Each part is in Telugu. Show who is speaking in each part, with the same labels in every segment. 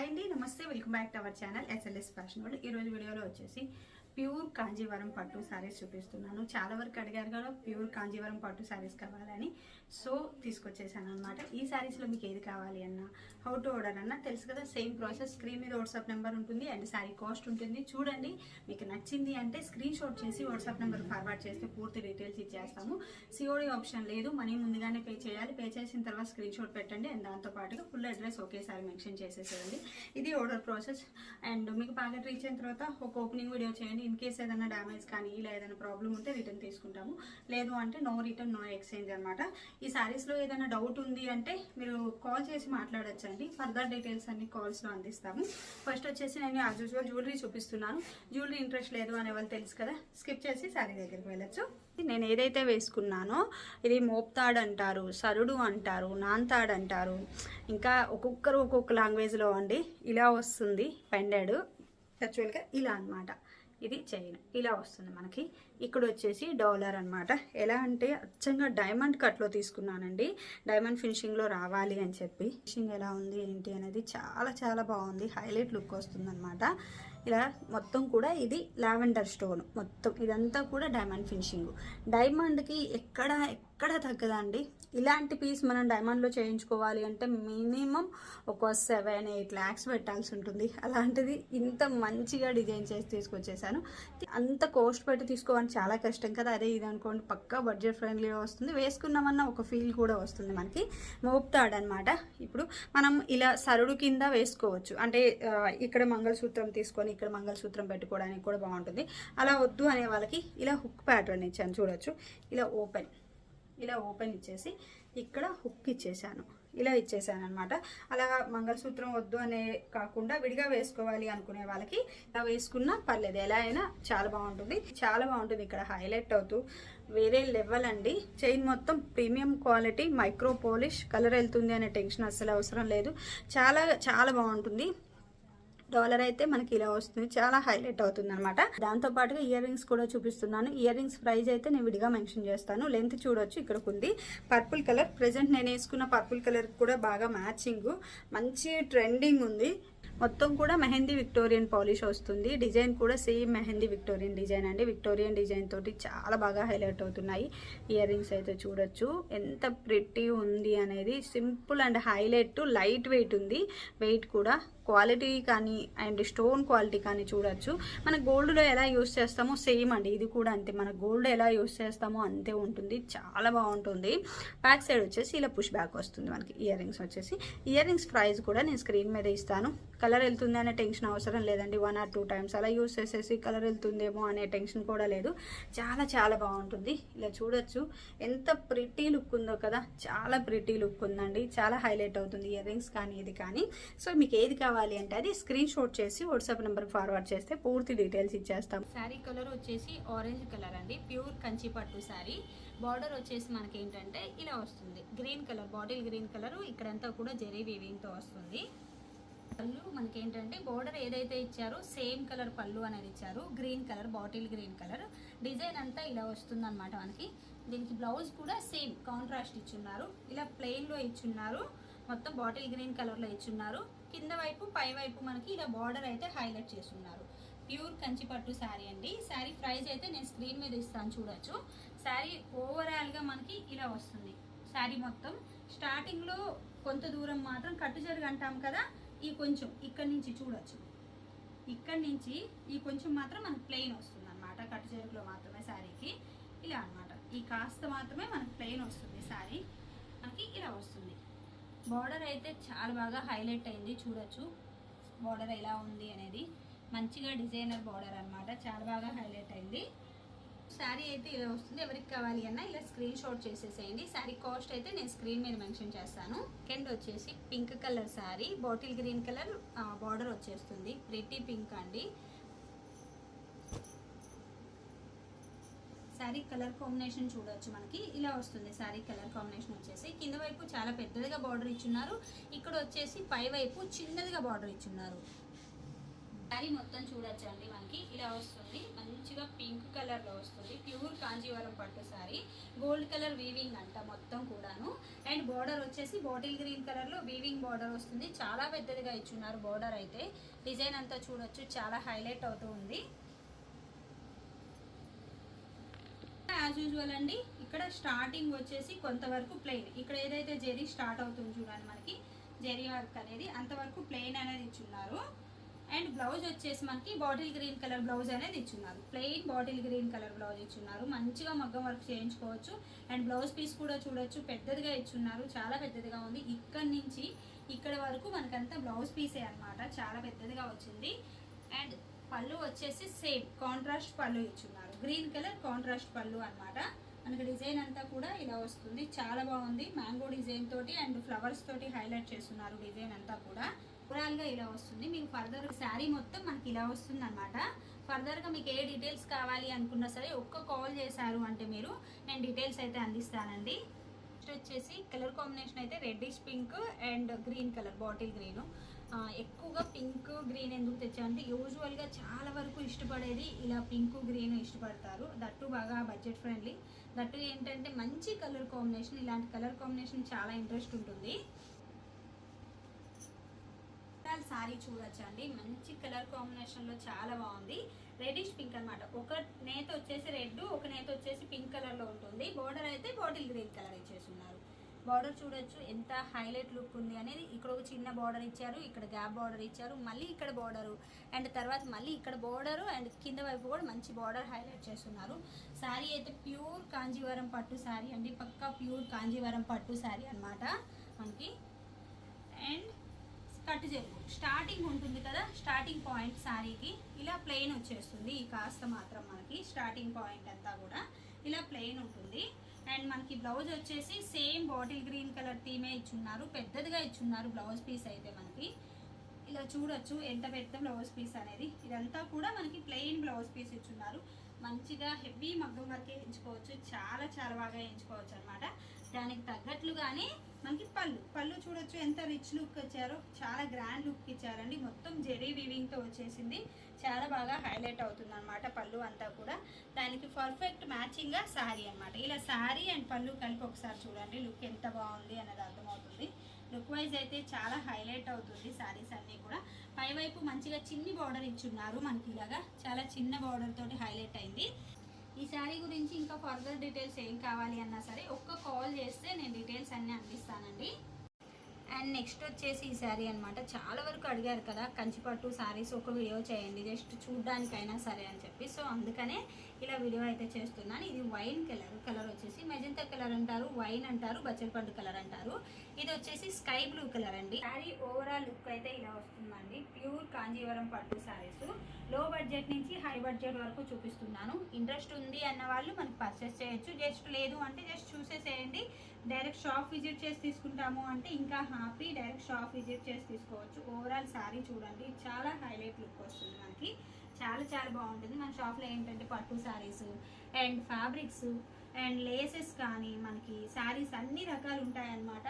Speaker 1: హాయ్ అండి నమస్తే. Welcome back to our channel SLS fashion world ఈరోజు వీడియోలో వచ్చేసి ప్యూర్ కాంజీవరం పట్టు శారీస్ చూపిస్తున్నాను. చాలా వరకు అడిగారు కదా ప్యూర్ కాంజీవరం పట్టు శారీస్ కావాలని. సో తీసుకొచ్చేసాను అనమాట ఈ శారీస్లో మీకు ఏది కావాలి అన్న హౌ టు ఆర్డర్ అన్న తెలుసు కదా సేమ్ ప్రాసెస్ స్క్రీన్ మీద వాట్సాప్ నెంబర్ ఉంటుంది అండ్ శారీ కాస్ట్ ఉంటుంది. చూడండి మీకు నచ్చింది అంటే స్క్రీన్ షాట్ చేసి వాట్సాప్ నెంబర్ ఫార్వర్డ్ చేస్తే పూర్తి డీటెయిల్స్ ఇచ్చేస్తాము. సిఓడి ఆప్షన్ లేదు మనీ ముందుగానే పే చేయాలి. పే చేసిన తర్వాత స్క్రీన్ షాట్ పెట్టండి అండ్ దాంతోపాటుగా ఫుల్ అడ్రస్ ఒకేసారి మెన్షన్ చేసేసేయండి. ఇది ఆర్డర్ ప్రాసెస్. అండ్ మీకు ప్యాకెట్ రీచ్ అయిన తర్వాత ఒక ఓపెనింగ్ వీడియో చేయండి. ఇన్ కేస్ ఏదైనా డ్యామేజ్ కానీ ఇలా ఏదైనా ప్రాబ్లం ఉంటే రిటర్న్ తీసుకుంటాము. లేదు అంటే నో రిటర్న్ నో ఎక్స్చేంజ్ అనమాట ఈ శారీస్లో ఏదైనా డౌట్ ఉంది అంటే మీరు కాల్ చేసి మాట్లాడొచ్చండి. ఫర్దర్ డీటెయిల్స్ అన్ని కాల్స్లో అందిస్తాము. ఫస్ట్ వచ్చేసి నేను యాజ్ యూజువల్ జ్యువెలరీ చూపిస్తున్నాను. జ్యువెలరీ ఇంట్రెస్ట్ లేదు అనే వాళ్ళు తెలుసు కదా స్కిప్ చేసి శారీ దగ్గరికి వెళ్ళొచ్చు. నేను ఏదైతే వేసుకున్నానో ఇది మోప్తాడ్ అంటారు సరుడు అంటారు నాన్తాడ్ అంటారు. ఇంకా ఒక్కొక్కరు ఒక్కొక్క లాంగ్వేజ్లో అండి. ఇలా వస్తుంది పెండెడ్. యాక్చువల్గా ఇలా అన్నమాట. ఇది చైన్. ఇలా వస్తుంది మనకి. ఇక్కడ వచ్చేసి డాలర్ అన్నమాట. ఎలా అంటే అచ్చంగా డైమండ్ కట్లో తీసుకున్నానండి. డైమండ్ ఫినిషింగ్లో రావాలి అని చెప్పి. ఫినిషింగ్ ఎలా ఉంది ఏంటి అనేది చాలా చాలా బాగుంది. హైలైట్ లుక్ వస్తుంది ఇలా మొత్తం కూడా ఇది లావెండర్ స్టోన్. మొత్తం ఇదంతా కూడా డైమండ్ ఫినిషింగ్. డైమండ్కి ఎక్కడ ఎక్కడ తగ్గదండి? ఇలాంటి పీస్ మనం డైమండ్లో చేయించుకోవాలి అంటే మినిమం ఒక సెవెన్ ఎయిట్ ల్యాక్స్ పెట్టాల్సి ఉంటుంది. అలాంటిది ఇంత మంచిగా డిజైన్ చేసి తీసుకొచ్చేసాను. అంత కాస్ట్ పెట్టి తీసుకోవాలని చాలా కష్టం కదా. అదే ఇది అనుకోండి పక్కా బడ్జెట్ ఫ్రెండ్లీగా వస్తుంది. వేసుకున్నామన్న ఒక ఫీల్ కూడా వస్తుంది మనకి. మోపుతాడు అనమాట ఇప్పుడు మనం ఇలా సరుడు కింద వేసుకోవచ్చు. అంటే ఇక్కడ మంగళసూత్రం తీసుకొని ఇక్కడ మంగళసూత్రం పెట్టుకోవడానికి కూడా బాగుంటుంది. అలా వద్దు అనే వాళ్ళకి ఇలా హుక్ ప్యాటర్న్ ఇచ్చాను చూడొచ్చు. ఇలా ఓపెన్. ఇలా ఓపెన్ ఇచ్చేసి ఇక్కడ హుక్ ఇచ్చేసాను. ఇలా ఇచ్చేసాను అనమాట అలా మంగళసూత్రం వద్దు అనే కాకుండా విడిగా వేసుకోవాలి అనుకునే వాళ్ళకి ఇలా వేసుకున్నా పర్లేదు. ఎలా అయినా చాలా బాగుంటుంది. చాలా బాగుంటుంది ఇక్కడ హైలైట్ అవుతూ. వేరే లెవెల్ అండి. చైన్ మొత్తం premium quality micro polish colour వెళ్తుంది అనే టెన్షన్ అస్సలు అవసరం లేదు. చాలా చాలా బాగుంటుంది. డాలర్ అయితే మనకి ఇలా వస్తుంది. చాలా హైలైట్ అవుతుంది అనమాట దాంతో పాటుగా ఇయర్ రింగ్స్ కూడా చూపిస్తున్నాను. ఇయర్ రింగ్స్ ప్రైజ్ అయితే నేను విడిగా మెన్షన్ చేస్తాను. లెంత్ చూడొచ్చు ఇక్కడ ఉంది పర్పుల్ కలర్. ప్రెసెంట్ నేను వేసుకున్న పర్పుల్ కలర్ కూడా బాగా మ్యాచింగ్. మంచి ట్రెండింగ్ ఉంది. మొత్తం కూడా మెహందీ విక్టోరియన్ పాలిష్ వస్తుంది. డిజైన్ కూడా సేమ్ మెహందీ విక్టోరియన్ డిజైన్ అండి. విక్టోరియన్ డిజైన్ తోటి చాలా బాగా హైలైట్ అవుతున్నాయి. ఇయర్ రింగ్స్ అయితే చూడొచ్చు. ఎంత ప్రిట్టి ఉంది అనేది simple and highlight light weight ఉంది. వెయిట్ కూడా క్వాలిటీ కానీ అండ్ స్టోన్ క్వాలిటీ కానీ చూడొచ్చు. మన గోల్డ్లో ఎలా యూస్ చేస్తామో సేమ్ అండి. ఇది కూడా అంతే. మన గోల్డ్ ఎలా యూస్ చేస్తామో అంతే ఉంటుంది. చాలా బాగుంటుంది. బ్యాక్ సైడ్ వచ్చేసి ఇలా పుష్ బ్యాక్ వస్తుంది మనకి. ఇయర్ రింగ్స్ వచ్చేసి. ఇయర్ రింగ్స్ ప్రైస్ కూడా నేను స్క్రీన్ మీద ఇస్తాను. కలర్ వెళ్తుంది అనే టెన్షన్ అవసరం లేదండి. వన్ ఆర్ టూ టైమ్స్ అలా యూస్ చేసేసి కలర్ వెళ్తుందేమో అనే టెన్షన్ కూడా లేదు. చాలా చాలా బాగుంటుంది. ఇలా చూడొచ్చు. ఎంత ప్రిటీ లుక్ ఉందో కదా. చాలా ప్రిటీ లుక్ ఉందండి. చాలా హైలైట్ అవుతుంది. ఇయర్ రింగ్స్ కానీ ఇది కానీ. సో మీకు ఏది కావాలి అంటే అది స్క్రీన్ షాట్ చేసి వాట్సాప్ నెంబర్ ఫార్వర్డ్ చేస్తే పూర్తి డీటెయిల్స్ ఇచ్చేస్తాం.
Speaker 2: శారీ కలర్ వచ్చేసి ఆరెంజ్ కలర్ అండి. ప్యూర్ కంచి పట్టు శారీ బార్డర్ వచ్చేసి మనకి ఏంటంటే ఇలా వస్తుంది. Green colour bottle green colour ఇక్కడంతా కూడా జెరీ వీవింగ్తో వస్తుంది. పళ్ళు మనకి ఏంటంటే బోర్డర్ ఏదైతే ఇచ్చారో సేమ్ కలర్ పళ్ళు అనేది ఇచ్చారు. Green colour bottle green colour. Design అంతా ఇలా వస్తుంది అనమాట మనకి. దీనికి బ్లౌజ్ కూడా సేమ్ కాంట్రాస్ట్ ఇచ్చున్నారు. ఇలా ప్లెయిన్లో ఇచ్చున్నారు. మొత్తం బాటిల్ గ్రీన్ కలర్లో ఇచ్చున్నారు. కింద వైపు పై వైపు మనకి ఇలా బార్డర్ అయితే హైలైట్ చేస్తున్నారు. ప్యూర్ కంచిపట్టు శారీ అండి. శారీ ప్రైస్ అయితే నేను స్క్రీన్ మీద ఇస్తాను చూడొచ్చు. శారీ ఓవరాల్గా మనకి ఇలా వస్తుంది. శారీ మొత్తం. స్టార్టింగ్లో కొంత దూరం మాత్రం కట్టు జరుగు అంటాం కదా ఈ కొంచెం ఇక్కడి నుంచి చూడొచ్చు. ఇక్కడి నుంచి ఈ కొంచెం మాత్రం మనకు ప్లెయిన్ వస్తుంది అనమాట కట్టు చెరుకులో మాత్రమే శారీకి ఇలా అన్నమాట. ఈ కాస్త మాత్రమే మనకి ప్లెయిన్ వస్తుంది శారీ. మనకి ఇలా వస్తుంది. బార్డర్ అయితే చాలా బాగా హైలైట్ అయింది. చూడొచ్చు. బార్డర్ ఎలా ఉంది అనేది. మంచిగా డిజైనర్ బార్డర్ అనమాట చాలా బాగా హైలైట్ అయింది. శారీ అయితే ఇలా వస్తుంది. ఎవరికి కావాలి అన్నా ఇలా స్క్రీన్ షాట్ చేసేసేయండి. శారీ కాస్ట్ అయితే నేను స్క్రీన్ మీద మెన్షన్ చేస్తాను. సెకండ్ వచ్చేసి pink colour sari. Bottle green colour border వచ్చేస్తుంది. ప్రిటీ పింక్ అండి. శారీ కలర్ కాంబినేషన్ చూడవచ్చు మనకి. ఇలా వస్తుంది శారీ కలర్ కాంబినేషన్ వచ్చేసి. కింద వైపు చాలా పెద్దదిగా బార్డర్ ఇచ్చున్నారు. ఇక్కడ వచ్చేసి పై వైపు చిన్నదిగా బార్డర్ ఇచ్చున్నారు.
Speaker 1: శారీ మొత్తం చూడొచ్చు అండి మనకి. ఇలా వస్తుంది. మంచిగా పింక్ కలర్లో వస్తుంది. ప్యూర్ కాంజీవరం పట్టు శారీ గోల్డ్ కలర్ వీవింగ్ అంట మొత్తం కూడాను. అండ్ బార్డర్ వచ్చేసి బాటిల్ గ్రీన్ కలర్లో వీవింగ్ బార్డర్ వస్తుంది. చాలా పెద్దదిగా ఇచ్చున్నారు బార్డర్ అయితే. డిజైన్ అంతా చూడొచ్చు. చాలా హైలైట్ అవుతూ ఉంది. యాజ్ యూజువల్ అండి ఇక్కడ స్టార్టింగ్ వచ్చేసి కొంతవరకు ప్లెయిన్. ఇక్కడ ఏదైతే జెరీ స్టార్ట్ అవుతుంది చూడండి మనకి. జెరీ వర్క్ అనేది అంతవరకు ప్లెయిన్ అనేది ఇచ్చున్నారు. అండ్ బ్లౌజ్ వచ్చేసి మనకి బాటిల్ గ్రీన్ కలర్ బ్లౌజ్ అనేది ఇచ్చున్నారు. Plain bottle green colour blouse ఇచ్చున్నారు. మంచిగా మగ్గం వర్క్ చేయించుకోవచ్చు. అండ్ బ్లౌజ్ పీస్ కూడా చూడొచ్చు. పెద్దదిగా ఇచ్చున్నారు. చాలా పెద్దదిగా ఉంది. ఇక్కడ నుంచి ఇక్కడ వరకు మనకంతా బ్లౌజ్ పీసే అన్నమాట. చాలా పెద్దదిగా వచ్చింది. అండ్ పళ్ళు వచ్చేసి సేమ్ కాంట్రాస్ట్ పళ్ళు ఇచ్చున్నారు. గ్రీన్ కలర్ కాంట్రాస్ట్ పళ్ళు అనమాట మనకి డిజైన్ అంతా కూడా ఇలా వస్తుంది. చాలా బాగుంది. మ్యాంగో డిజైన్ తోటి అండ్ ఫ్లవర్స్ తోటి హైలైట్ చేస్తున్నారు డిజైన్ అంతా కూడా. ఓవరాల్ ఇలా వస్తుంది. మీకు ఫర్దర్ శారీ మొత్తం మనకి ఇలా వస్తుంది అనమాట ఫర్దర్గా మీకు ఏ డీటెయిల్స్ కావాలి అనుకున్నా సరే ఒక్క కాల్ చేశారు అంటే మీరు నేను డీటెయిల్స్ అయితే అందిస్తానండి. నెక్స్ట్ వచ్చేసి కలర్ కాంబినేషన్ అయితే reddish pink and green colour bottle green ఎక్కువగా పింక్ గ్రీన్ ఎందుకు తెచ్చామంటే యూజువల్గా చాలా వరకు ఇష్టపడేది ఇలా పింక్ గ్రీన్ ఇష్టపడతారు. దట్టు బాగా బడ్జెట్ ఫ్రెండ్లీ దట్టు ఏంటంటే మంచి కలర్ కాంబినేషన్ ఇలాంటి కలర్ కాంబినేషన్ చాలా ఇంట్రెస్ట్ ఉంటుంది. సారీ చూడొచ్చండి. మంచి కలర్ కాంబినేషన్లో చాలా బాగుంది. రెడిష్ పింక్ అన్నమాట. ఒక నేత వచ్చేసి రెడ్ ఒక నేత వచ్చేసి పింక్ కలర్లో ఉంటుంది. బోర్డర్ అయితే బాటిల్ గ్రీన్ కలర్ ఇచ్చేస్తున్నారు. బార్డర్ చూడొచ్చు. ఎంత హైలైట్ లుక్ ఉంది అనేది ఇక్కడ ఒక చిన్న బార్డర్ ఇచ్చారు. ఇక్కడ గ్యాప్ బార్డర్ ఇచ్చారు. మళ్ళీ ఇక్కడ బార్డరు అండ్ తర్వాత మళ్ళీ ఇక్కడ బార్డరు అండ్ కింద వైపు కూడా మంచి బార్డర్ హైలైట్ చేస్తున్నారు. శారీ అయితే ప్యూర్ కాంజీవరం పట్టు శారీ అండి. పక్కా ప్యూర్ కాంజీవరం పట్టు శారీ అనమాట మనకి. అండ్ కట్ జరుగు స్టార్టింగ్ ఉంటుంది కదా స్టార్టింగ్ పాయింట్ శారీకి ఇలా ప్లెయిన్ వచ్చేస్తుంది. ఈ కాస్త మాత్రం మనకి స్టార్టింగ్ పాయింట్ అంతా కూడా ఇలా ప్లెయిన్ ఉంటుంది. అండ్ మనకి బ్లౌజ్ వచ్చేసి సేమ్ బాటిల్ గ్రీన్ కలర్ థీమే ఇచ్చున్నారు. పెద్దదిగా ఇచ్చున్నారు బ్లౌజ్ పీస్ అయితే మనకి. ఇలా చూడొచ్చు ఎంత పెద్ద బ్లౌజ్ పీస్ అనేది. ఇదంతా కూడా మనకి ప్లెయిన్ బ్లౌజ్ పీస్ ఇచ్చున్నారు. మంచిగా హెవీ మగ్గం వరకే ఎంచుకోవచ్చు చాలా చాలా బాగా ఎంచుకోవచ్చు అనమాట దానికి తగ్గట్లుగానే మనకి పళ్ళు పళ్ళు చూడొచ్చు ఎంత రిచ్ లుక్ ఇచ్చారో చాలా గ్రాండ్ లుక్ ఇచ్చారండి. మొత్తం జెరీ వివింగ్తో వచ్చేసింది. చాలా బాగా హైలైట్ అవుతుంది అనమాట పళ్ళు అంతా కూడా. దానికి పర్ఫెక్ట్ మ్యాచింగ్గా శారీ అన్నమాట. ఇలా శారీ అండ్ పళ్ళు కలిపి ఒకసారి చూడండి లుక్ ఎంత బాగుంది అనేది అర్థమవుతుంది. లుక్ వైజ్ అయితే చాలా హైలైట్ అవుతుంది శారీస్ అన్నీ కూడా. పైవైపు మంచిగా చిన్ని బార్డర్ ఇచ్చున్నారు మనకి ఇలాగా. చాలా చిన్న బార్డర్ తోటి హైలైట్ అయింది. ఈ శారీ గురించి ఇంకా ఫర్దర్ డీటెయిల్స్ ఏం కావాలి అన్నా సరే ఒక్క కాల్ చేస్తే నేను డీటెయిల్స్ అన్నీ అందిస్తానండి. అండ్ నెక్స్ట్ వచ్చేసి ఈ శారీ అనమాట చాలా వరకు అడిగారు కదా కంచిపట్టు శారీస్ ఒక వీడియో చేయండి జస్ట్ చూడ్డానికైనా సరే అని చెప్పి. సో అందుకనే ఇలా వీడియో అయితే చేస్తున్నాను. ఇది వైన్ కలర్ కలర్ వచ్చేసి మెజంతా కలర్ అంటారు వైన్ అంటారు బచ్చలపండు కలర్ అంటారు. ఇది వచ్చేసి స్కై బ్లూ కలర్ అండి. శారీ ఓవరాల్ లుక్ అయితే ఇలా వస్తుందండి. ప్యూర్ కాంజీవరం పట్టు శారీస్. లో బడ్జెట్ నుంచి హై బడ్జెట్ వరకు చూపిస్తున్నాను. ఇంట్రెస్ట్ ఉంది అన్న వాళ్ళు మనకి పర్చేస్ చేయొచ్చు. జస్ట్ లేదు అంటే జస్ట్ చూసేసేయండి. డైరెక్ట్ షాప్ విజిట్ చేసి తీసుకుంటాము అంటే ఇంకా హ్యాపీ డైరెక్ట్ షాప్ విజిట్ చేసి తీసుకోవచ్చు. ఓవరాల్ శారీ చూడండి. చాలా హైలైట్ లుక్ వస్తుంది మనకి. చాలా చాలా బాగుంటుంది. మన షాప్లో ఏంటంటే పట్టు saris and fabrics and laces కానీ మనకి శారీస్ అన్ని రకాలు ఉంటాయన్నమాట.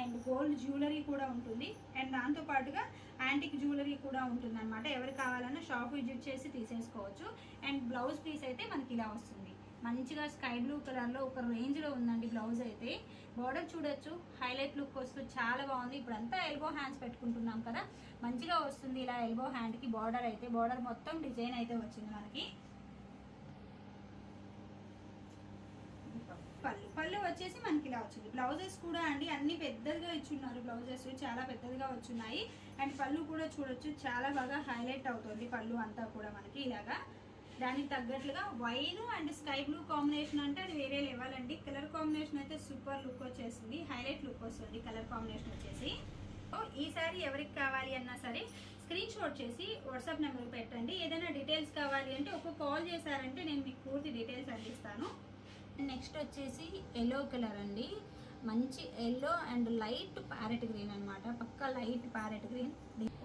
Speaker 1: అండ్ గోల్డ్ జ్యువెలరీ కూడా ఉంటుంది. అండ్ దాంతో పాటుగా యాంటిక్ జ్యువెలరీ కూడా ఉంటుంది అనమాట ఎవరు కావాలన్నా షాప్ విజిట్ చేసి తీసేసుకోవచ్చు. అండ్ బ్లౌజ్ పీస్ అయితే మనకి ఇలా వస్తుంది. మంచిగా స్కై బ్లూ కలర్లో ఒక రేంజ్లో ఉందండి బ్లౌజ్ అయితే. బార్డర్ చూడొచ్చు. హైలైట్ లుక్ వస్తూ చాలా బాగుంది. ఇప్పుడు అంతా ఎల్బో హ్యాండ్స్ పెట్టుకుంటున్నాం కదా. మంచిగా వస్తుంది ఇలా ఎల్బో హ్యాండ్కి బార్డర్ అయితే. బార్డర్ మొత్తం డిజైన్ అయితే వచ్చింది మనకి. పళ్ళు పళ్ళు వచ్చేసి మనకి ఇలా వచ్చింది. బ్లౌజెస్ కూడా అండి అన్ని పెద్దదిగా ఇచ్చున్నారు బ్లౌజెస్ చాలా పెద్దదిగా వచ్చున్నాయి. అండ్ పళ్ళు కూడా చూడొచ్చు చాలా బాగా హైలైట్ అవుతుంది పళ్ళు అంతా కూడా మనకి ఇలాగా. దానికి తగ్గట్లుగా wine and sky blue combination అంటే అది వేరే లెవెల్ అండి. కలర్ కాంబినేషన్ అయితే సూపర్ లుక్ వచ్చేసింది. హైలైట్ లుక్ వస్తుంది కలర్ కాంబినేషన్ వచ్చేసి. సో ఈ సారీ ఎవరికి కావాలి అన్నా సరే స్క్రీన్ షాట్ చేసి వాట్సాప్ నెంబర్ పెట్టండి. ఏదైనా డీటెయిల్స్ కావాలి అంటే ఒక కాల్ చేశారంటే నేను మీకు పూర్తి డీటెయిల్స్ అందిస్తాను. నెక్స్ట్ వచ్చేసి ఎల్లో కలర్ అండి. మంచి yellow and light parrot green అన్నమాట. పక్క light parrot green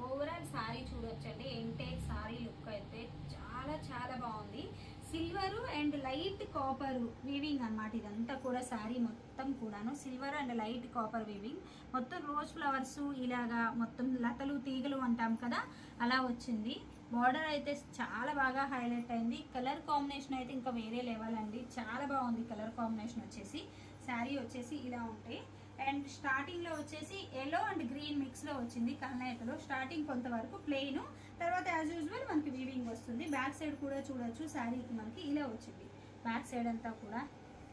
Speaker 1: overall sari చూడొచ్చండి. ఎంటైర్ సారీ లుక్ అయితే చాలా చాలా బాగుంది. Silver and light copper weaving అన్నమాట. ఇదంతా కూడా శారీ మొత్తం కూడాను. Silver and light copper weaving మొత్తం రోజ్ ఫ్లవర్స్ ఇలాగా మొత్తం లతలు తీగలు అంటాం కదా అలా వచ్చింది. బార్డర్ అయితే చాలా బాగా హైలైట్ అయింది. కలర్ కాంబినేషన్ అయితే ఇంకా వేరే లెవెల్ అండి. చాలా బాగుంది కలర్ కాంబినేషన్ వచ్చేసి. శారీ వచ్చేసి ఇలా ఉంటాయి అండ్ స్టార్టింగ్లో వచ్చేసి ఎల్లో అండ్ గ్రీన్ మిక్స్లో వచ్చింది కల్నేతలో. స్టార్టింగ్ కొంతవరకు ప్లెయిన్ తర్వాత యాజ్ యూజువల్ మనకి వీవింగ్ వస్తుంది. బ్యాక్ సైడ్ కూడా చూడొచ్చు. శారీకి మనకి ఇలా వచ్చింది. బ్యాక్ సైడ్ అంతా కూడా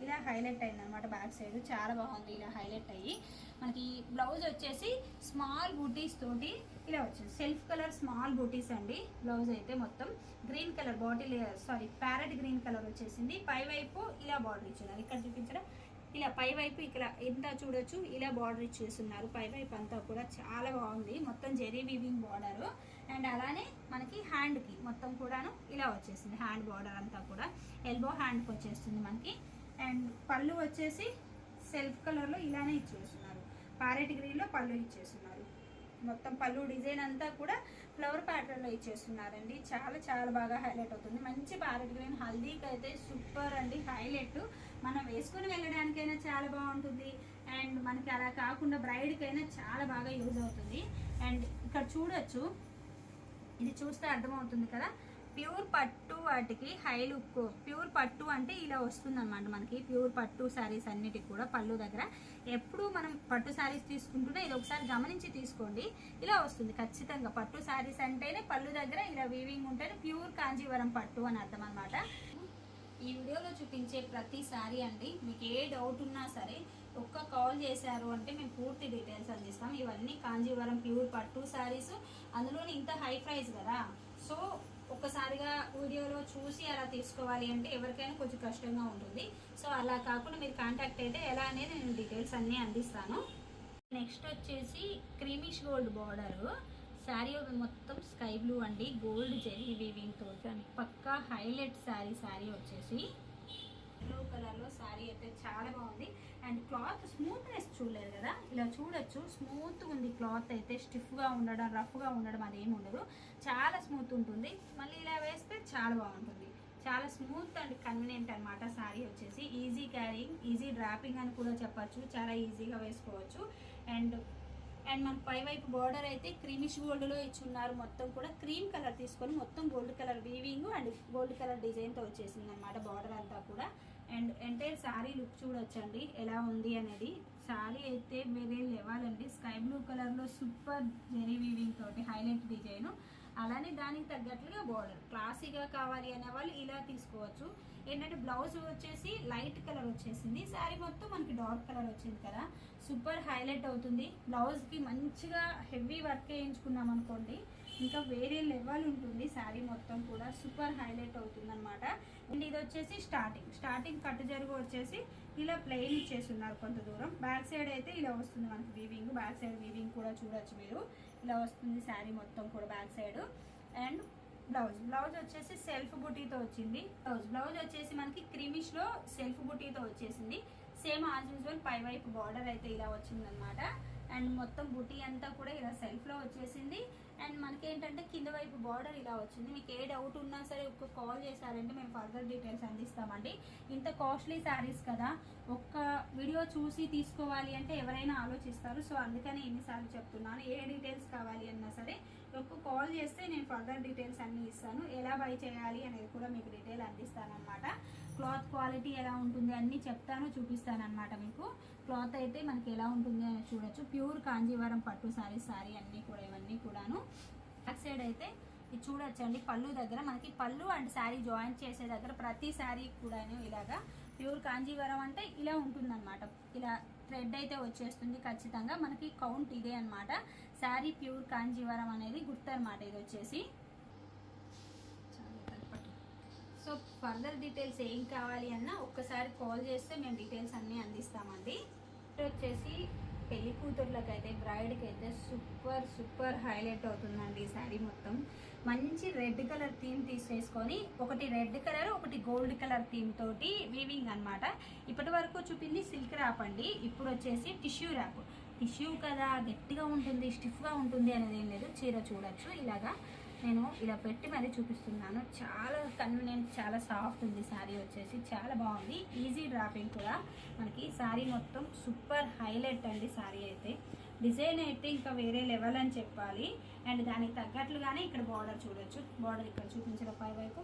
Speaker 1: ఇలా హైలైట్ అయింది అనమాట బ్యాక్ సైడ్ చాలా బాగుంది ఇలా హైలైట్ అయ్యి. మనకి బ్లౌజ్ వచ్చేసి స్మాల్ బూటీస్ తోటి ఇలా వచ్చింది సెల్ఫ్ కలర్ స్మాల్ బూటీస్ అండి. బ్లౌజ్ అయితే మొత్తం green colour bottle sari parrot green colour వచ్చేసింది. పై వైపు ఇలా బార్డర్ ఇచ్చున్నారు ఇక్కడ చూపించడం. ఇలా పై వైపు ఇక్కడ ఎంత చూడొచ్చు ఇలా బార్డర్ ఇచ్చేస్తున్నారు. పై వైపు అంతా కూడా చాలా బాగుంది. మొత్తం జెరీ వీవింగ్ బార్డర్. అండ్ అలానే మనకి హ్యాండ్కి మొత్తం కూడాను ఇలా వచ్చేసింది. హ్యాండ్ బార్డర్ అంతా కూడా. ఎల్బో హ్యాండ్కి వచ్చేస్తుంది మనకి. అండ్ పళ్ళు వచ్చేసి సెల్ఫ్ కలర్లో ఇలానే ఇచ్చేస్తున్నారు. ప్యారెట్ గ్రీన్లో పళ్ళు ఇచ్చేస్తున్నారు. మొత్తం పళ్ళు డిజైన్ అంతా కూడా ఫ్లవర్ ప్యాటర్న్లో ఇచ్చేస్తున్నారండి. చాలా చాలా బాగా హైలైట్ అవుతుంది. మంచి ప్యారెట్ గ్రీన్ హల్దీకి అయితే సూపర్ అండి. హైలైట్. మనం వేసుకుని వెళ్ళడానికైనా చాలా బాగుంటుంది. అండ్ మనకి అలా కాకుండా బ్రైడ్కైనా చాలా బాగా యూజ్ అవుతుంది. అండ్ ఇక్కడ చూడొచ్చు. ఇది చూస్తే అర్థమవుతుంది కదా. ప్యూర్ పట్టు వాటికి హై లుక్ ప్యూర్ పట్టు అంటే ఇలా వస్తుంది అనమాట మనకి. ప్యూర్ పట్టు శారీస్ అన్నిటికి కూడా పళ్ళు దగ్గర. ఎప్పుడు మనం పట్టు శారీస్ తీసుకుంటుంటే ఇది ఒకసారి గమనించి తీసుకోండి. ఇలా వస్తుంది ఖచ్చితంగా. పట్టు శారీస్ అంటేనే పళ్ళు దగ్గర ఇలా వీవింగ్ ఉంటేనే ప్యూర్ కాంజీవరం పట్టు అని అర్థం అనమాట ఈ వీడియోలో చూపించే ప్రతి శారీ అండి మీకు ఏ డౌట్ ఉన్నా సరే ఒక్క కాల్ చేశారు అంటే మేము పూర్తి డీటెయిల్స్ అందిస్తాం. ఇవన్నీ కాంజీవరం ప్యూర్ పట్టు శారీస్. అందులోని ఇంత హై ప్రైస్ కదా. సో ఒక్కసారిగా వీడియోలో చూసి అలా తీసుకోవాలి అంటే ఎవరికైనా కొంచెం కష్టంగా ఉంటుంది. సో అలా కాకుండా మీరు కాంటాక్ట్ అయితే ఎలా అనేది నేను డీటెయిల్స్ అన్నీ అందిస్తాను. నెక్స్ట్ వచ్చేసి క్రీమిష్ గోల్డ్ బార్డరు శారీ మొత్తం స్కై బ్లూ అండి. గోల్డ్ జెరీ వీవింగ్ తోటి పక్కా హైలైట్ శారీ శారీ వచ్చేసి. బ్లూ కలర్లో శారీ అయితే చాలా బాగుంది. అండ్ క్లాత్ స్మూత్నెస్ చూడలేదు కదా? ఇలా చూడొచ్చు. స్మూత్ ఉంది క్లాత్ అయితే స్టిఫ్గా ఉండడం రఫ్గా ఉండడం అది ఏమి ఉండదు. చాలా స్మూత్ ఉంటుంది. మళ్ళీ ఇలా వేస్తే చాలా బాగుంటుంది. చాలా స్మూత్ అండ్ కన్వీనియంట్ అనమాట శారీ వచ్చేసి. ఈజీ క్యారింగ్ ఈజీ డ్రాపింగ్ అని కూడా చెప్పచ్చు. చాలా ఈజీగా వేసుకోవచ్చు. అండ్ అండ్ మన పై వైపు బార్డర్ అయితే క్రీమిష్ గోల్డ్లో ఇచ్చున్నారు. మొత్తం కూడా క్రీమ్ కలర్ తీసుకొని మొత్తం gold colour weaving and gold colour డిజైన్తో వచ్చేసింది అనమాట బార్డర్ అంతా కూడా. అండ్ ఎంటైర్ శారీ లుక్ చూడొచ్చండి ఎలా ఉంది అనేది. శారీ అయితే వేరే లెవాలండి. స్కై బ్లూ కలర్లో సూపర్ జెరీ వీవింగ్ తోటి హైలైట్ డిజైన్. అలానే దానికి తగ్గట్లుగా బార్డర్ క్లాసీగా కావాలి అనే వాళ్ళు ఇలా తీసుకోవచ్చు. ఏంటంటే బ్లౌజ్ వచ్చేసి లైట్ కలర్ వచ్చేసింది. శారీ మొత్తం మనకి డార్క్ కలర్ వచ్చింది కదా. సూపర్ హైలైట్ అవుతుంది. బ్లౌజ్కి మంచిగా హెవీ వర్క్ వేయించుకున్నాం అనుకోండి ఇంకా వేరే లెవెల్ ఉంటుంది శారీ మొత్తం కూడా. సూపర్ హైలైట్ అవుతుంది అనమాట అండ్ ఇది వచ్చేసి స్టార్టింగ్ స్టార్టింగ్ కట్టు జరుగు వచ్చేసి ఇలా ప్లెయిన్ ఇచ్చేస్తున్నారు కొంత దూరం. బ్యాక్ సైడ్ అయితే ఇలా వస్తుంది మనకి వీవింగ్ బ్యాక్ సైడ్ వీవింగ్ కూడా చూడొచ్చు మీరు. ఇలా వస్తుంది శారీ మొత్తం కూడా back side and blouse. Blouse వచ్చేసి సెల్ఫ్ బుటీతో వచ్చింది. బ్లౌజ్. బ్లౌజ్ వచ్చేసి మనకి క్రీమిష్లో సెల్ఫ్ బుటీతో వచ్చేసింది. సేమ్ యాజ్ యూజువల్ పై వైపు బార్డర్ అయితే ఇలా వచ్చిందనమాట అండ్ మొత్తం బుటీ అంతా కూడా ఇలా సెల్ఫ్లో వచ్చేసింది. అండ్ మనకేంటంటే కింద వైపు బార్డర్ ఇలా వచ్చింది. మీకు ఏ డౌట్ ఉన్నా సరే ఒక్క కాల్ చేశారంటే మేము ఫర్దర్ డీటెయిల్స్ అందిస్తామండి. ఇంత కాస్ట్లీ శారీస్ కదా. ఒక్క వీడియో చూసి తీసుకోవాలి అంటే ఎవరైనా ఆలోచిస్తారు. సో అందుకని ఎన్నిసార్లు చెప్తున్నాను. ఏ డీటెయిల్స్ కావాలి అన్నా సరే ఒక్క కాల్ చేస్తే నేను ఫర్దర్ డీటెయిల్స్ అన్ని ఇస్తాను. ఎలా బై చేయాలి అనేది కూడా మీకు డీటెయిల్ అందిస్తాను అనమాట క్లాత్ క్వాలిటీ ఎలా ఉంటుంది అన్నీ చెప్తాను చూపిస్తాను అనమాట మీకు. క్లాత్ అయితే మనకి ఎలా ఉంటుంది అని చూడొచ్చు. ప్యూర్ కాంజీవరం పట్టు శారీ సారీ అన్నీ కూడా ఇవన్నీ కూడాను. బ్యాక్ సైడ్ అయితే ఇది చూడొచ్చండి పళ్ళు దగ్గర మనకి పళ్ళు అండ్ శారీ జాయింట్ చేసే దగ్గర ప్రతి శారీ కూడాను ఇలాగా ప్యూర్ కాంజీవరం అంటే ఇలా ఉంటుందన్నమాట. ఇలా థ్రెడ్ అయితే వచ్చేస్తుంది ఖచ్చితంగా. మనకి కౌంట్ ఇదే అన్నమాట. శారీ ప్యూర్ కాంజీవరం అనేది గుర్తు అనమాట ఇది వచ్చేసి. సో ఫర్దర్ డీటెయిల్స్ ఏం కావాలి అన్నా ఒక్కసారి కాల్ చేస్తే మేము డీటెయిల్స్ అన్నీ అందిస్తామండి. వచ్చేసి పెళ్ళి కూతుర్లకు అయితే బ్రైడ్కి అయితే సూపర్ సూపర్ హైలైట్ అవుతుందండి ఈ శారీ మొత్తం. మంచి రెడ్ కలర్ థీమ్ తీసేసుకొని ఒకటి రెడ్ కలర్ ఒకటి గోల్డ్ కలర్ థీమ్ తోటి వీవింగ్ అన్నమాట. ఇప్పటి వరకు చూపింది సిల్క్ ర్యాప్ అండి. ఇప్పుడు వచ్చేసి టిష్యూ ర్యాప్ టిష్యూ కదా గట్టిగా ఉంటుంది స్టిఫ్గా ఉంటుంది అనేది ఏం లేదు. చీర చూడొచ్చు. ఇలాగా నేను ఇలా పెట్టి మరీ చూపిస్తున్నాను. చాలా కన్వీనియంట్ చాలా సాఫ్ట్ ఉంది శారీ వచ్చేసి. చాలా బాగుంది. ఈజీ డ్రాపింగ్ కూడా. మనకి శారీ మొత్తం సూపర్ హైలైట్ అండి శారీ అయితే. డిజైన్ అయితే ఇంకా వేరే లెవెల్ అని చెప్పాలి. అండ్ దానికి తగ్గట్లుగానే ఇక్కడ బార్డర్ చూడొచ్చు. బార్డర్ ఇక్కడ చూపించిన పై వైపు.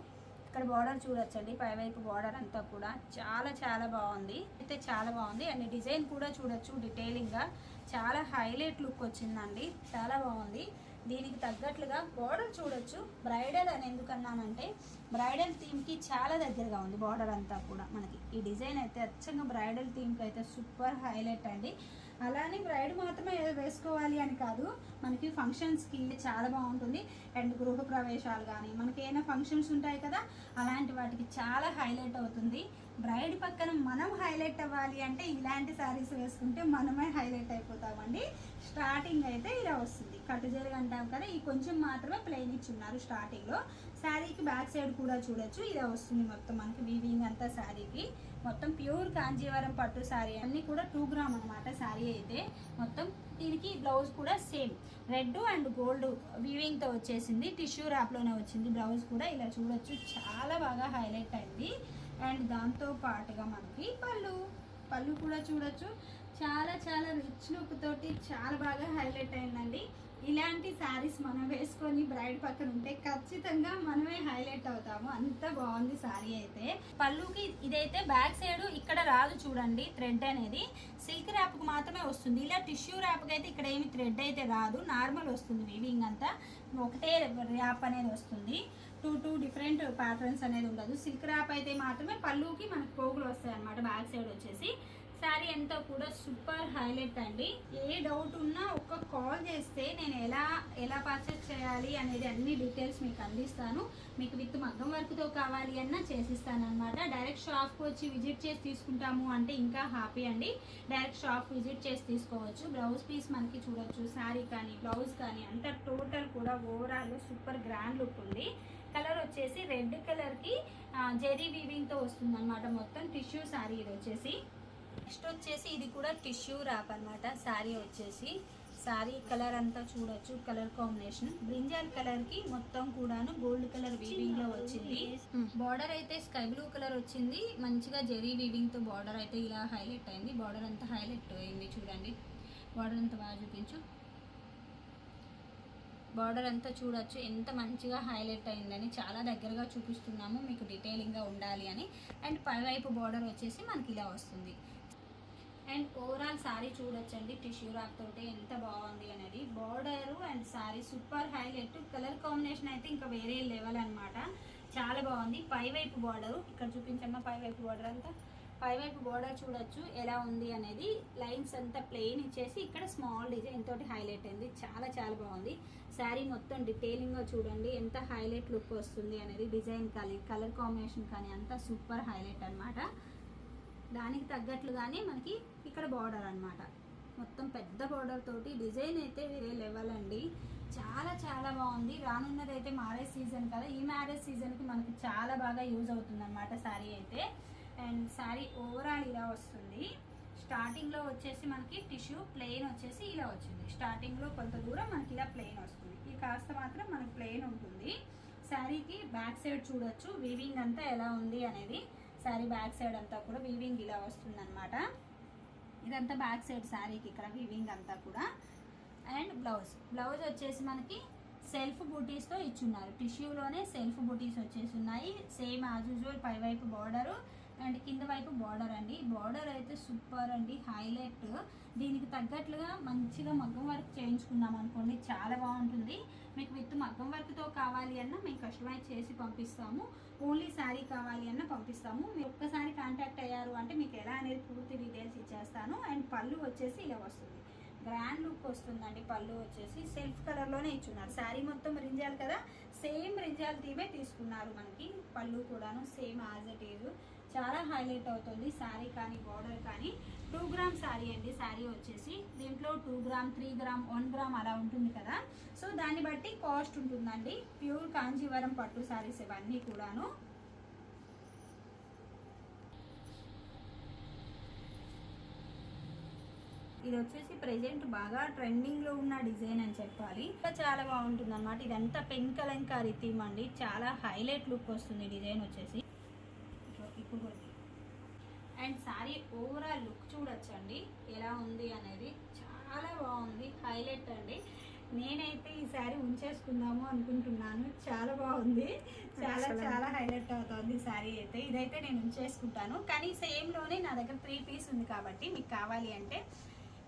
Speaker 1: ఇక్కడ బార్డర్ చూడొచ్చండి. పై వైపు బార్డర్ అంతా కూడా. చాలా చాలా బాగుంది. అయితే చాలా బాగుంది. అండ్ డిజైన్ కూడా చూడొచ్చు డీటెయిలింగ్గా చాలా హైలైట్ లుక్ వచ్చిందండి. చాలా బాగుంది. దీనికి తగ్గట్లుగా బార్డర్ చూడొచ్చు. బ్రైడల్ అని ఎందుకన్నానంటే బ్రైడల్ థీమ్కి చాలా దగ్గరగా ఉంది బార్డర్ అంతా కూడా మనకి. ఈ డిజైన్ అయితే అచ్చంగా బ్రైడల్ థీమ్కి అయితే సూపర్ హైలైట్ అండి. అలానే బ్రైడ్ మాత్రమే ఏదో వేసుకోవాలి అని కాదు మనకి ఫంక్షన్స్కి చాలా బాగుంటుంది. అండ్ గృహ ప్రవేశాలు కానీ మనకి ఏమైనా ఫంక్షన్స్ ఉంటాయి కదా అలాంటి వాటికి చాలా హైలైట్ అవుతుంది. బ్రైడ్ పక్కన మనం హైలైట్ అవ్వాలి అంటే ఇలాంటి శారీస్ వేసుకుంటే మనమే హైలైట్ అయిపోతామండి. స్టార్టింగ్ అయితే ఇలా వస్తుంది. కట్టుజేరుగా అంటాం కదా ఈ కొంచెం మాత్రమే ప్లెయిన్ ఇచ్చున్నారు స్టార్టింగ్లో శారీకి బ్యాక్ సైడ్ కూడా చూడొచ్చు. ఇలా వస్తుంది మొత్తం మనకి వీవింగ్ అంతా శారీకి మొత్తం ప్యూర్ కాంజీవరం పట్టు శారీ అన్నీ కూడా టూ గ్రామ్ అనమాట శారీ అయితే. మొత్తం దీనికి బ్లౌజ్ కూడా సేమ్ రెడ్ అండ్ గోల్డ్ వీవింగ్తో వచ్చేసింది. టిష్యూ ర్యాప్లోనే వచ్చింది. బ్లౌజ్ కూడా ఇలా చూడొచ్చు. చాలా బాగా హైలైట్ అయింది. అండ్ దాంతో పాటుగా మనకి పళ్ళు. పళ్ళు కూడా చూడొచ్చు. చాలా చాలా రిచ్ లుక్ తోటి చాలా బాగా హైలైట్ అయిందండి. ఇలాంటి శారీస్ మనం వేసుకొని బ్రైడ్ పక్కన ఉంటే ఖచ్చితంగా మనమే హైలైట్ అవుతాము. అంత బాగుంది శారీ అయితే. పళ్ళుకి ఇదైతే బ్యాక్ సైడ్ ఇక్కడ రాదు చూడండి థ్రెడ్ అనేది. సిల్క్ ర్యాప్కి మాత్రమే వస్తుంది. ఇలా టిష్యూ ర్యాప్కి అయితే ఇక్కడ ఏమి థ్రెడ్ అయితే రాదు. నార్మల్ వస్తుంది వీవింగ్ అంతా. ఒకటే ర్యాప్ అనేది వస్తుంది. టూ టూ డిఫరెంట్ ప్యాటర్న్స్ అనేది ఉండదు. సిల్క్ ర్యాప్ అయితే మాత్రమే పళ్ళుకి మనకు పోగులు వస్తాయి అనమాట బ్యాక్ సైడ్ వచ్చేసి. శారీ అంతా కూడా సూపర్ హైలైట్ అండి. ఏ డౌట్ ఉన్నా ఒక్క కాల్ చేస్తే నేను ఎలా ఎలా పర్చేస్ చేయాలి అనేది అన్ని డీటెయిల్స్ మీకు అందిస్తాను. మీకు విత్ మగ్గం వర్క్తో కావాలి అన్నా చేసిస్తాను అనమాట డైరెక్ట్ షాప్కి వచ్చి విజిట్ చేసి తీసుకుంటాము అంటే ఇంకా హ్యాపీ అండి. డైరెక్ట్ షాప్ విజిట్ చేసి తీసుకోవచ్చు. బ్లౌజ్ పీస్ మనకి చూడొచ్చు శారీ కానీ బ్లౌజ్ కానీ అంతా టోటల్ కూడా ఓవరాల్ సూపర్ గ్రాండ్ లుక్ ఉంది. కలర్ వచ్చేసి రెడ్ కలర్కి జెరీ వీవింగ్తో వస్తుంది అనమాట మొత్తం టిష్యూ శారీ ఇది వచ్చేసి. నెక్స్ట్ వచ్చేసి ఇది కూడా టిష్యూ ర్యాప్ అన్నమాట శారీ వచ్చేసి. శారీ కలర్ అంతా చూడొచ్చు కలర్ కాంబినేషన్. బ్రింజాల్ కలర్కి మొత్తం కూడాను గోల్డ్ కలర్ వీవింగ్లో వచ్చింది. బార్డర్ అయితే స్కై బ్లూ కలర్ వచ్చింది. మంచిగా జెరీ వీవింగ్తో బార్డర్ అయితే ఇలా హైలైట్ అయింది. బార్డర్ అంతా హైలైట్ అయింది చూడండి. బార్డర్ అంతా బాగా చూపించు. బార్డర్ అంతా చూడొచ్చు. ఎంత మంచిగా హైలైట్ అయిందని చాలా దగ్గరగా చూపిస్తున్నాము. మీకు డీటెయిలింగ్గా ఉండాలి అని. అండ్ పైవైపు బార్డర్ వచ్చేసి మనకి ఇలా వస్తుంది. అండ్ ఓవరాల్ శారీ చూడొచ్చండి. టిష్యూ రాక్ తోటి ఎంత బాగుంది అనేది. Border and sari super highlight colour combination అయితే ఇంకా వేరే లెవెల్ అనమాట చాలా బాగుంది. పైవైపు బార్డరు. ఇక్కడ చూపించమ్మా పైవైపు బార్డర్ అంతా. పైవైపు బోర్డర్ చూడొచ్చు ఎలా ఉంది అనేది లైన్స్ అంతా ప్లెయిన్ ఇచ్చేసి ఇక్కడ స్మాల్ డిజైన్ తోటి హైలైట్ అయింది. చాలా చాలా బాగుంది. శారీ మొత్తం డీటెయిలింగ్గా చూడండి ఎంత హైలైట్ లుక్ వస్తుంది అనేది డిజైన్ కానీ కలర్ కాంబినేషన్ కానీ అంతా సూపర్ హైలైట్ అన్నమాట. దానికి తగ్గట్లుగానే మనకి ఇక్కడ బార్డర్ అన్నమాట. మొత్తం పెద్ద బార్డర్ తోటి డిజైన్ అయితే వేరే లెవెల్ అండి. చాలా చాలా బాగుంది. రానున్నది అయితే మ్యారేజ్ సీజన్ కదా. ఈ మ్యారేజ్ సీజన్కి మనకి చాలా బాగా యూజ్ అవుతుంది అనమాట శారీ అయితే. అండ్ శారీ ఓవరాల్ ఇలా వస్తుంది. స్టార్టింగ్లో వచ్చేసి మనకి టిష్యూ ప్లెయిన్ వచ్చేసి ఇలా వచ్చింది. స్టార్టింగ్లో కొంత దూరం మనకి ఇలా ప్లెయిన్ వస్తుంది. ఇది కాస్త మాత్రం మనకి ప్లెయిన్ ఉంటుంది. శారీకి బ్యాక్ సైడ్ చూడొచ్చు. వీవింగ్ అంతా ఎలా ఉంది అనేది శారీ బ్యాక్ సైడ్ అంతా కూడా వీవింగ్ ఇలా వస్తుంది అనమాట ఇదంతా బ్యాక్ సైడ్ శారీకి ఇక్కడ వీవింగ్ అంతా కూడా. And blouse. బ్లౌజ్ వచ్చేసి మనకి సెల్ఫ్ బూటీస్తో ఇచ్చున్నారు. టిష్యూలోనే సెల్ఫ్ బూటీస్ వచ్చేసి ఉన్నాయి. సేమ్ యాజ్ యూజువల్ పైవైపు బార్డరు. అండ్ కింద వైపు బార్డర్ అండి. బార్డర్ అయితే సూపర్ అండి. హైలైట్ దీనికి తగ్గట్లుగా మంచిగా మగ్గం వర్క్ చేయించుకున్నాం అనుకోండి. చాలా బాగుంటుంది. మీకు విత్ మగ్గం వర్క్తో కావాలి అన్నా మేము కస్టమైజ్ చేసి పంపిస్తాము. ఓన్లీ శారీ కావాలి అన్న పంపిస్తాము. మీరు ఒక్కసారి కాంటాక్ట్ అయ్యారు అంటే మీకు ఎలా అనేది పూర్తి డీటెయిల్స్ ఇచ్చేస్తాను. అండ్ పళ్ళు వచ్చేసి ఇలా వస్తుంది. గ్రాండ్ లుక్ వస్తుందండి. పళ్ళు వచ్చేసి సెల్ఫ్ కలర్లోనే ఇచ్చున్నారు. శారీ మొత్తం రింజాలు కదా? సేమ్ రింజాల్ థీమే తీసుకున్నారు మనకి. పళ్ళు కూడాను సేమ్ యాజ్ ఇట్ ఈజ్ చాలా హైలైట్ అవుతుంది. శారీ కానీ బార్డర్ కానీ. టూ గ్రామ్ శారీ అండి. శారీ వచ్చేసి దీంట్లో two gram three gram one gram అలా ఉంటుంది కదా. సో దాన్ని బట్టి కాస్ట్ ఉంటుందండి. ప్యూర్ కాంజీవరం పట్టు శారీస్ ఇవన్నీ కూడాను. ఇది వచ్చేసి ప్రెజెంట్ బాగా ట్రెండింగ్లో ఉన్న డిజైన్ అని చెప్పాలి. ఇంకా చాలా బాగుంటుంది అనమాట ఇదంతా పెన్ కలంకారీ థీమ్ అండి. చాలా హైలైట్ లుక్ వస్తుంది డిజైన్ వచ్చేసి. అండ్ సారీ ఓవరాల్ లుక్ చూడొచ్చండి. ఎలా ఉంది అనేది చాలా బాగుంది. హైలైట్ అండి. నేనైతే ఈ శారీ ఉంచేసుకుందాము అనుకుంటున్నాను. చాలా బాగుంది. చాలా. చాలా హైలైట్ అవుతుంది శారీ అయితే. ఇదైతే నేను ఉంచేసుకుంటాను. కానీ సేమ్లోనే నా దగ్గర త్రీ పీస్ ఉంది కాబట్టి మీకు కావాలి అంటే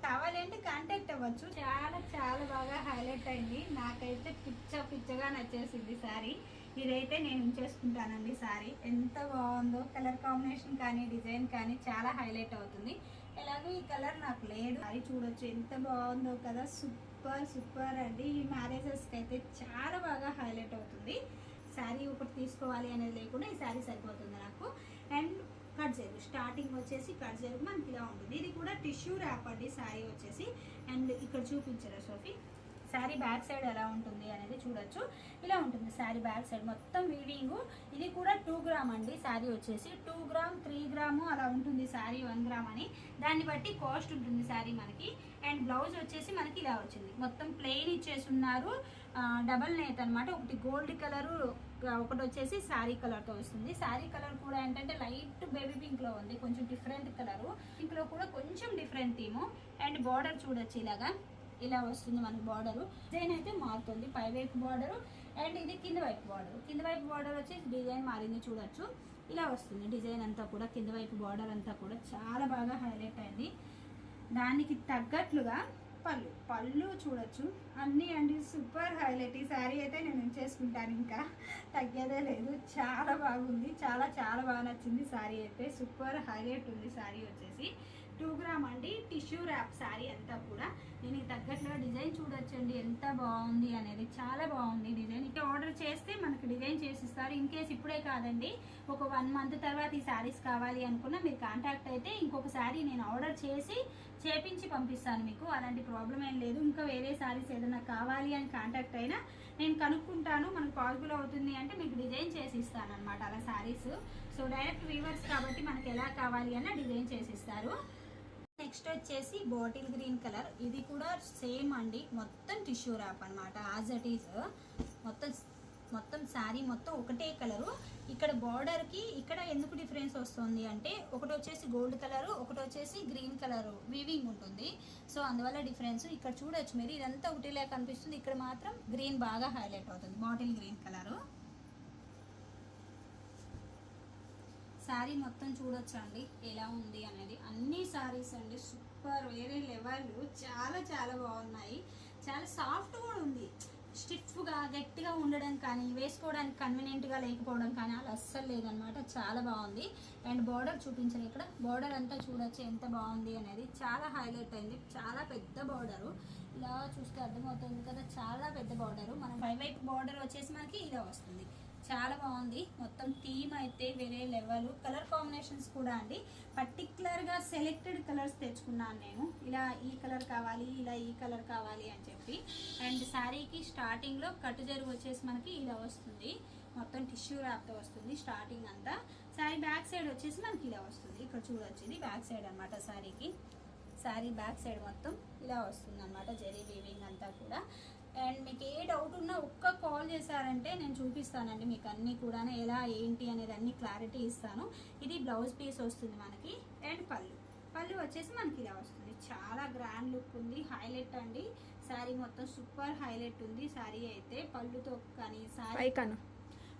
Speaker 1: కావాలి అంటే కాంటాక్ట్ అవ్వచ్చు. చాలా చాలా బాగా హైలైట్ అయింది. నాకైతే పిచ్చ పిచ్చగా నచ్చేసింది శారీ ఇదైతే నేను ఉంచేసుకుంటానండి శారీ ఎంత బాగుందో కలర్ కాంబినేషన్ కానీ డిజైన్ కానీ చాలా హైలైట్ అవుతుంది. ఎలాగో ఈ కలర్ నాకు లేదు. అది చూడొచ్చు ఎంత బాగుందో కదా. సూపర్ సూపర్ అండి. ఈ మ్యారేజెస్కి అయితే చాలా బాగా హైలైట్ అవుతుంది. శారీ ఒకటి తీసుకోవాలి అనేది లేకుండా ఈ శారీ సరిపోతుంది నాకు. అండ్ కట్ జరుగు స్టార్టింగ్ వచ్చేసి కట్ జరుగు మనకి ఇలా ఉంటుంది. ఇది కూడా టిష్యూ ర్యాప్ అండి శారీ వచ్చేసి. అండ్ ఇక్కడ చూపించరా సోఫీ? శారీ బ్యాక్ సైడ్ ఎలా ఉంటుంది అనేది చూడొచ్చు. ఇలా ఉంటుంది శారీ బ్యాక్ సైడ్. మొత్తం వీవింగ్ ఇది కూడా టూ గ్రామ్ అండి శారీ వచ్చేసి. టూ గ్రామ్ త్రీ గ్రాము అలా ఉంటుంది శారీ వన్ గ్రామ్ అని. దాన్ని బట్టి కాస్ట్ ఉంటుంది శారీ మనకి. అండ్ బ్లౌజ్ వచ్చేసి మనకి ఇలా వచ్చింది. మొత్తం ప్లెయిన్ ఇచ్చేసి ఉన్నారు డబల్ నేత్ అనమాట ఒకటి గోల్డ్ కలరు ఒకటి వచ్చేసి శారీ కలర్తో వస్తుంది. శారీ కలర్ కూడా ఏంటంటే లైట్ బేబీ పింక్లో ఉంది. కొంచెం డిఫరెంట్ కలరు పింక్లో కూడా కొంచెం డిఫరెంట్ థీము అండ్ బార్డర్ చూడొచ్చు ఇలాగా. ఇలా వస్తుంది మనకి బార్డర్ డిజైన్ అయితే మారుతుంది. పై వైపు బార్డర్ అండ్ ఇది కింద వైపు బార్డర్ కింద వైపు బార్డర్ వచ్చేసి డిజైన్ మారింది చూడొచ్చు. ఇలా వస్తుంది డిజైన్ అంతా కూడా. కింద వైపు బార్డర్ అంతా కూడా చాలా బాగా హైలైట్ అయింది. దానికి తగ్గట్లుగా పళ్ళు. పళ్ళు చూడొచ్చు. అన్నీ అండి సూపర్ హైలైట్ ఈ శారీ అయితే నేను ఉంచేసుకుంటాను ఇంకా. తగ్గేదే లేదు. చాలా బాగుంది. చాలా చాలా బాగా నచ్చింది శారీ అయితే. సూపర్ హైలైట్ ఉంది శారీ వచ్చేసి. టూ గ్రామ్ అండి టిష్యూ ర్యాప్ శారీ అంతా కూడా. నేను తగ్గట్లుగా డిజైన్ చూడొచ్చండి ఎంత బాగుంది అనేది. చాలా బాగుంది డిజైన్. ఇక ఆర్డర్ చేస్తే మనకు డిజైన్ చేసిస్తారు. ఇన్ కేస్ ఇప్పుడే కాదండి ఒక వన్ మంత్ తర్వాత ఈ శారీస్ కావాలి అనుకున్నా మీరు కాంటాక్ట్ అయితే ఇంకొక శారీ నేను ఆర్డర్ చేసి చేపించి పంపిస్తాను మీకు. అలాంటి ప్రాబ్లం ఏం లేదు. ఇంకా వేరే శారీస్ ఏదైనా కావాలి అని కాంటాక్ట్ అయినా నేను కనుక్కుంటాను. మనకు పాసిబుల్ అవుతుంది అంటే మీకు డిజైన్ చేసి ఇస్తాను అనమాట అలా శారీస్. సో డైరెక్ట్ వీవర్స్ కాబట్టి మనకి ఎలా కావాలి అన్న డిజైన్ చేసి ఇస్తారు. నెక్స్ట్ వచ్చేసి బాటిల్ గ్రీన్ కలర్. ఇది కూడా సేమ్ అండి. మొత్తం టిష్యూ ర్యాప్ అనమాట యాజ్ అట్ ఈస్ మొత్తం మొత్తం శారీ మొత్తం ఒకటే కలరు. ఇక్కడ బార్డర్కి ఇక్కడ ఎందుకు డిఫరెన్స్ వస్తుంది అంటే ఒకటి వచ్చేసి గోల్డ్ కలరు ఒకటి వచ్చేసి గ్రీన్ కలరు. వీవింగ్ ఉంటుంది. సో అందువల్ల డిఫరెన్స్ ఇక్కడ చూడొచ్చు మీరు. ఇదంతా ఒకటిలా కనిపిస్తుంది. ఇక్కడ మాత్రం గ్రీన్ బాగా హైలైట్ అవుతుంది. Bottle green colour. శారీ మొత్తం చూడొచ్చు అండి ఎలా ఉంది అనేది. అన్ని శారీస్ అండి. సూపర్. వేరే లెవెల్. చాలా చాలా బాగున్నాయి. చాలా సాఫ్ట్ కూడా ఉంది. స్టిఫ్గా గట్టిగా ఉండడం కానీ వేసుకోవడానికి కన్వీనియంట్గా లేకపోవడం కానీ అలా అస్సలు లేదనమాట చాలా బాగుంది. అండ్ బార్డర్ చూపించాను ఇక్కడ. బార్డర్ అంతా చూడొచ్చు ఎంత బాగుంది అనేది. చాలా హైలైట్ అయింది. చాలా పెద్ద బార్డరు. ఇలా చూస్తే అర్థమవుతుంది కదా. చాలా పెద్ద బార్డరు. మన పై వైపు బార్డర్ వచ్చేసి మనకి ఇదే వస్తుంది. చాలా బాగుంది. మొత్తం థీమ్ అయితే వేరే లెవెల్. కలర్ కాంబినేషన్స్ కూడా అండి. పర్టిక్యులర్గా సెలెక్టెడ్ కలర్స్ తెచ్చుకున్నాను నేను. ఇలా ఈ కలర్ కావాలి ఇలా ఈ కలర్ కావాలి అని చెప్పి. అండ్ శారీకి స్టార్టింగ్లో కట్టు జరుగు వచ్చేసి మనకి ఇలా వస్తుంది. మొత్తం టిష్యూ ర్యాప్తో వస్తుంది స్టార్టింగ్ అంతా. శారీ బ్యాక్ సైడ్ వచ్చేసి మనకి ఇలా వస్తుంది. ఇక్కడ చూడొచ్చు ఇది బ్యాక్ సైడ్ అనమాట శారీకి. శారీ బ్యాక్ సైడ్ మొత్తం ఇలా వస్తుంది అనమాట జరీ వీవింగ్ అంతా కూడా. అండ్ మీకు ఏ డౌట్ ఉన్నా ఒక్క కాల్ చేశారంటే నేను చూపిస్తానండి మీకు అన్నీ కూడా ఎలా ఏంటి అనేది అన్ని క్లారిటీ ఇస్తాను. ఇది బ్లౌజ్ పీస్ వస్తుంది మనకి అండ్ పళ్ళు. పళ్ళు వచ్చేసి మనకి ఇలా వస్తుంది. చాలా గ్రాండ్ లుక్ ఉంది. హైలైట్ అండి. శారీ మొత్తం సూపర్ హైలైట్ ఉంది. శారీ అయితే పళ్ళుతో కానీ శారీ
Speaker 3: కను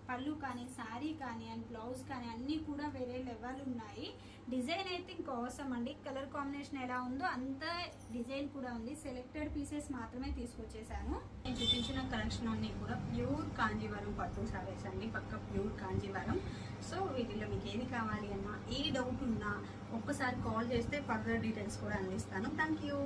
Speaker 1: పళ్ళు కానీ శారీ కానీ అండ్ బ్లౌజ్ కానీ అన్నీ కూడా వేరే లెవెల్ ఉన్నాయి. డిజైన్ అయితే ఇంకా అవసరం అండి. కలర్ కాంబినేషన్ ఎలా ఉందో అంత డిజైన్ కూడా ఉంది. సెలెక్టెడ్ పీసెస్ మాత్రమే తీసుకొచ్చేసాను.
Speaker 3: నేను చూపించిన కలెక్షన్ అన్ని కూడా ప్యూర్ కాంజీవరం పట్టు సారీస్ అండి. పక్క ప్యూర్ కాంజీవరం. సో వీటిలో మీకు ఏది కావాలి అన్నా ఏ డౌట్ ఉన్నా ఒక్కసారి కాల్ చేస్తే ఫర్దర్ డీటెయిల్స్ కూడా అందిస్తాను. Thank you